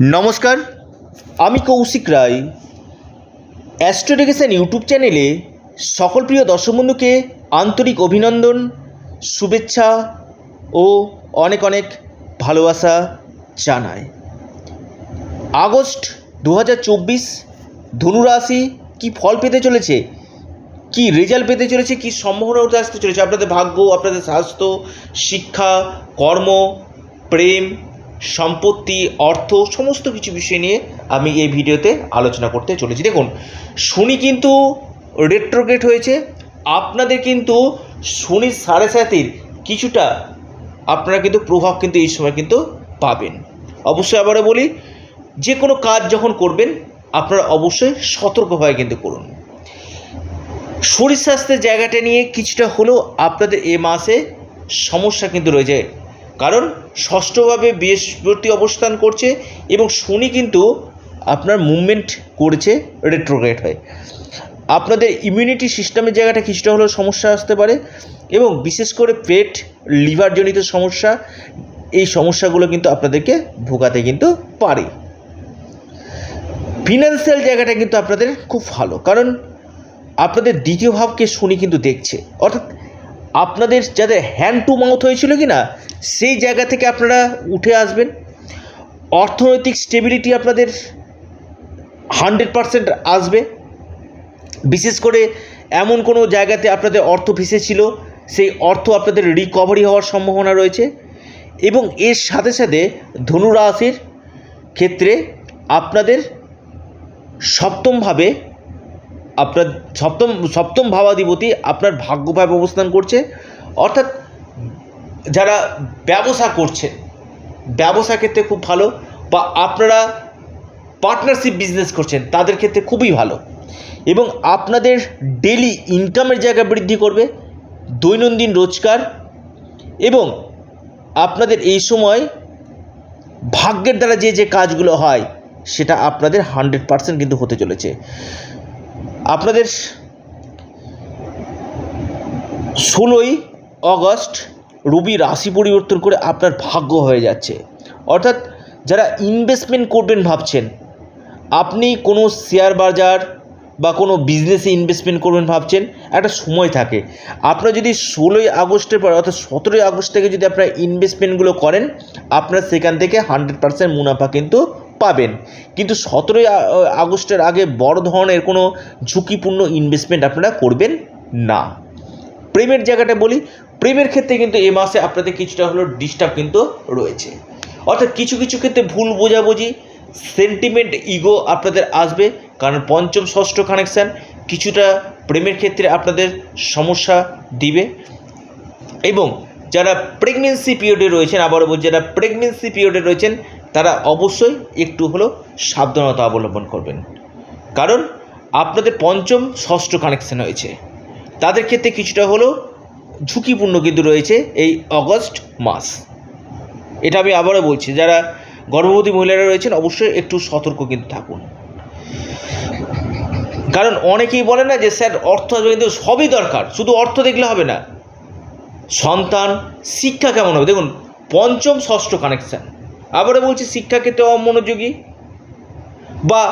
নমস্কার, আমি কৌশিক রায়। অ্যাস্ট্রোডিকেশন ইউটিউব চ্যানেলে সকল প্রিয় দর্শক বন্ধুকে আন্তরিক অভিনন্দন, শুভেচ্ছা ও অনেক অনেক ভালোবাসা জানাই। আগস্ট দু হাজার চব্বিশ ধনুরাশি কী ফল পেতে চলেছে? কি রেজাল্ট পেতে চলেছে? কি সম্ভাবনা উঠে আসতে চলেছে? আপনাদের ভাগ্য, আপনাদের স্বাস্থ্য, শিক্ষা, কর্ম, প্রেম সম্পত্তি, অর্থ, সমস্ত কিছু বিষয় নিয়ে আমি এই ভিডিওতে আলোচনা করতে চলেছি। দেখুন, শনি কিন্তু রেট্রোগেট হয়েছে। আপনাদের কিন্তু শনির সাড়ে সাতির কিছুটা আপনারা কিন্তু প্রভাব কিন্তু এই সময় কিন্তু পাবেন। অবশ্যই আবারও বলি, যে কোনো কাজ যখন করবেন, আপনারা অবশ্যই সতর্কভাবে কিন্তু করুন। শরীর স্বাস্থ্যের জায়গাটা নিয়ে কিছুটা হলেও আপনাদের এ মাসে সমস্যা কিন্তু রয়েছে। কারণ ষষ্ঠভাবে বৃহস্পতি অবস্থান করছে এবং শনি কিন্তু আপনার মুভমেন্ট করেছে রেট্রোগ্রেড হয়ে। আপনাদের ইমিউনিটি সিস্টেমের জায়গাটা কিছুটা হলেও সমস্যা আসতে পারে এবং বিশেষ করে পেট লিভারজনিত সমস্যা, এই সমস্যাগুলো কিন্তু আপনাদেরকে ভোগাতে কিন্তু পারে। ফিনান্সিয়াল জায়গাটা কিন্তু আপনাদের খুব ভালো, কারণ আপনাদের দ্বিতীয় ভাবকে শনি কিন্তু দেখছে। অর্থাৎ আপনাদের যাদের হ্যান্ড টু মাউথ হয়েছিল কি না সেই জায়গা থেকে আপনারা উঠে আসবেন। অর্থনৈতিক স্টেবিলিটি আপনাদের হান্ড্রেড পারসেন্ট আসবে। বিশেষ করে এমন কোনো জায়গাতে আপনাদের অর্থ ভেসেছিল সেই অর্থ আপনাদের রিকভারি হওয়ার সম্ভাবনা রয়েছে। এবং এর সাথে সাথে ধনুরাশির ক্ষেত্রে আপনাদের সপ্তমভাবে আপনার সপ্তম সপ্তম ভাবাধিপতি আপনার ভাগ্যভাবে অবস্থান করছে। অর্থাৎ যারা ব্যবসা করছেন ব্যবসা ক্ষেত্রে খুব ভালো বা আপনারা পার্টনারশিপ বিজনেস করছেন, তাদের ক্ষেত্রে খুবই ভালো। এবং আপনাদের ডেলি ইনকামের জায়গা বৃদ্ধি করবে, দৈনন্দিন রোজগার এবং আপনাদের এই সময় ভাগ্যের দ্বারা যে যে কাজগুলো হয়, সেটা আপনাদের হান্ড্রেড পারসেন্ট কিন্তু হতে চলেছে। আপনাদের ষোলোই অগস্ট রবি রাশি পরিবর্তন করে আপনার ভাগ্য হয়ে যাচ্ছে। অর্থাৎ যারা ইনভেস্টমেন্ট করবেন ভাবছেন, আপনি কোনো শেয়ার বাজার বা কোনো বিজনেসে ইনভেস্টমেন্ট করবেন ভাবছেন, একটা সময় থাকে। আপনার যদি ষোলোই আগস্টের পর অর্থাৎ সতেরোই আগস্ট থেকে যদি আপনারা ইনভেস্টমেন্টগুলো করেন, আপনার সেখান থেকে হান্ড্রেড পার্সেন্ট মুনাফা কিন্তু পাবেন। কিন্তু সতেরোই আগস্টের আগে বড় ধরনের কোনো ঝুঁকিপূর্ণ ইনভেস্টমেন্ট আপনারা করবেন না। প্রেমের জায়গাটা বলি, প্রেমের ক্ষেত্রে কিন্তু এ মাসে আপনাদের কিছুটা হলো ডিস্টার্ব কিন্তু রয়েছে। অর্থাৎ কিছু কিছু ক্ষেত্রে ভুল বোঝাবুঝি সেন্টিমেন্ট ইগো আপনাদের আসবে, কারণ পঞ্চম, ষষ্ঠ কানেকশান কিছুটা প্রেমের ক্ষেত্রে আপনাদের সমস্যা দিবে। এবং যারা প্রেগনেন্সি পিরিয়ডে রয়েছেন, আবারও বলছি, যারা প্রেগনেন্সি পিরিয়ডে রয়েছেন তারা অবশ্যই একটু হলেও সাবধানতা অবলম্বন করবেন। কারণ আপনাদের পঞ্চম ষষ্ঠ কানেকশান হয়েছে তাদের ক্ষেত্রে কিছুটা হলেও ঝুঁকিপূর্ণ কিন্তু রয়েছে এই অগস্ট মাস। এটা আমি আবারও বলছি, যারা গর্ভবতী মহিলারা রয়েছেন অবশ্যই একটু সতর্ক কিন্তু থাকুন। কারণ অনেকেই বলে না যে, স্যার, অর্থ কিন্তু সবই দরকার, শুধু অর্থ দেখলে হবে না। সন্তান, শিক্ষা কেমন হবে? দেখুন, পঞ্চম ষষ্ঠ কানেকশান আবারও বলছি শিক্ষা ক্ষেত্রে অমনোযোগী। বা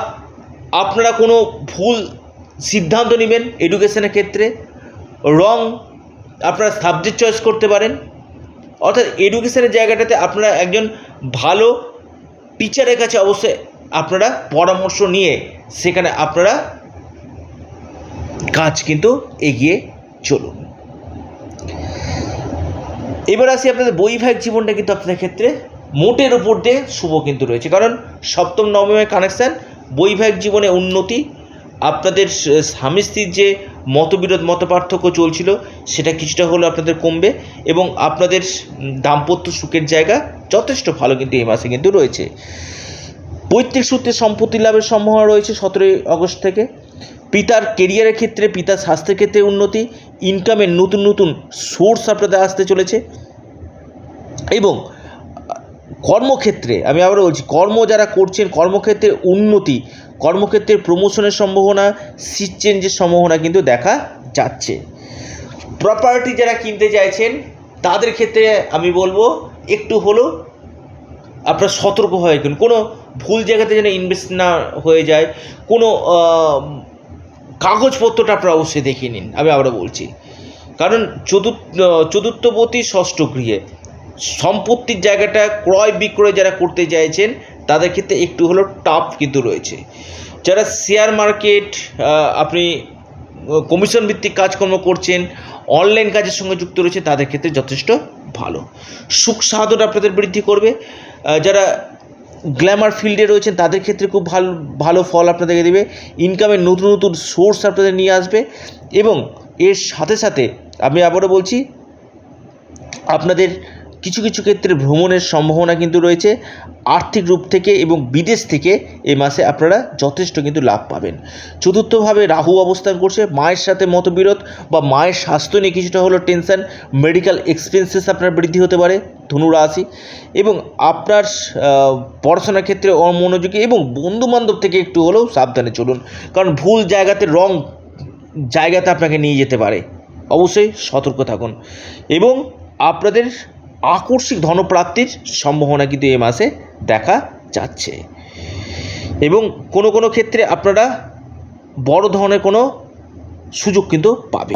আপনারা কোনো ভুল সিদ্ধান্ত নেবেন এডুকেশনের ক্ষেত্রে রং আপনারা সাবজেক্ট চয়েস করতে পারেন। অর্থাৎ এডুকেশনের জায়গাটাতে আপনারা একজন ভালো টিচারের কাছে অবশ্যই আপনারা পরামর্শ নিয়ে সেখানে আপনারা কাজ কিন্তু এগিয়ে চলুন। এবার আসি আপনাদের বৈবাহিক জীবনটা কিন্তু আপনাদের ক্ষেত্রে। মোটের ওপর দিয়ে শুভ কিন্তু রয়েছে। কারণ সপ্তম নবমের কানেকশান বৈবাহিক জীবনে উন্নতি, আপনাদের স্বামী স্ত্রীর যে মতবিরোধ মত পার্থক্য চলছিল, সেটা কিছুটা হলেও আপনাদের কমবে এবং আপনাদের দাম্পত্য সুখের জায়গা যথেষ্ট ভালো কিন্তু এই মাসে কিন্তু রয়েছে। পৈতৃক সূত্রে সম্পত্তি লাভের সম্ভাবনা রয়েছে সতেরোই আগস্ট থেকে। পিতার কেরিয়ারের ক্ষেত্রে, পিতার স্বাস্থ্যের ক্ষেত্রে উন্নতি ইনকামের নতুন নতুন সোর্স আপনাদের আসতে চলেছে। এবং কর্মক্ষেত্রে, আমি আবারও বলছি, কর্ম যারা করছেন কর্মক্ষেত্রে উন্নতি কর্মক্ষেত্রে প্রমোশনের সম্ভাবনা সিট চেঞ্জের সম্ভাবনা কিন্তু দেখা যাচ্ছে। প্রপার্টি যারা কিনতে চাইছেন, তাদের ক্ষেত্রে আমি বলব, একটু হলেও আপনার সতর্ক হয়ে কিনুন কোনো ভুল জায়গাতে যেন ইনভেস্ট না হয়ে যায়, কোনো কাগজপত্রটা আপনারা অবশ্যই দেখিয়ে নিন, আমি আবারও বলছি। কারণ চতুর্থ চতুর্থপতি ষষ্ঠ গৃহে সম্পত্তির জায়গাটা ক্রয় বিক্রয় যারা করতে চাইছেন, তাদের ক্ষেত্রে একটু হলো টাফ কিন্তু রয়েছে। যারা শেয়ার মার্কেট আপনি কমিশন ভিত্তিক কাজকর্ম করছেন অনলাইন কাজের সঙ্গে যুক্ত রয়েছে তাদের ক্ষেত্রে যথেষ্ট ভালো। সুখ সাধন আপনাদের বৃদ্ধি করবে। যারা গ্ল্যামার ফিল্ডে রয়েছেন, তাদের ক্ষেত্রে খুব ভালো ভালো ফল আপনাদেরকে দেবে। ইনকামের নতুন নতুন সোর্স আপনাদের নিয়ে আসবে। এবং এর সাথে সাথে, আমি আবারও বলছি, আপনাদের কিছু কিছু ক্ষেত্রে ভ্রমণের সম্ভাবনা কিন্তু রয়েছে। আর্থিক রূপ থেকে এবং বিদেশ থেকে এই মাসে আপনারা যথেষ্ট কিন্তু লাভ পাবেন। চতুর্থভাবে রাহু অবস্থান করছে। মায়ের সাথে মতবিরোধ বা মায়ের স্বাস্থ্য নিয়ে কিছুটা হলো টেনশন। মেডিকেল এক্সপেন্সেস আপনার বৃদ্ধি হতে পারে, ধনু রাশি। এবং আপনার পড়াশোনার ক্ষেত্রে অমনোযোগী এবং বন্ধুবান্ধব থেকে একটু হলেও সাবধানে চলুন। কারণ ভুল জায়গাতে, রং জায়গাতে আপনাকে নিয়ে যেতে পারে। অবশ্যই সতর্ক থাকুন। এবং আপনাদের আকস্মিক ধনপ্রাপ্তির সম্ভাবনা কিন্তু এ মাসে দেখা যাচ্ছে। এবং কোনো কোনো ক্ষেত্রে আপনারা বড় ধরনের কোনো সুযোগ কিন্তু পাবে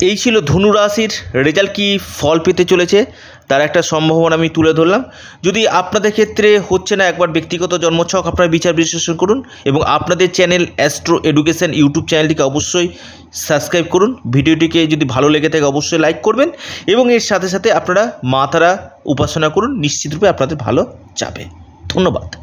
এই ছিল ধনু রাশির রেজাল্ট কি ফল পেতে চলেছে? তার একটা সম্ভাবনা আমি তুলে ধরলাম। যদি আপনাদের ক্ষেত্রে হচ্ছে না একবার ব্যক্তিগত জন্মছক, আপনারা বিচার বিশ্লেষণ করুন এবং আপনাদের চ্যানেল অ্যাস্ট্রো এডুকেশন ইউটিউব চ্যানেলটিকে অবশ্যই সাবস্ক্রাইব করুন। ভিডিওটিকে যদি ভালো লেগে থাকে অবশ্যই লাইক করবেন এবং এর সাথে সাথে আপনারা মা তারা উপাসনা করুন। নিশ্চিতরূপে আপনাদের ভালো যাবে। ধন্যবাদ।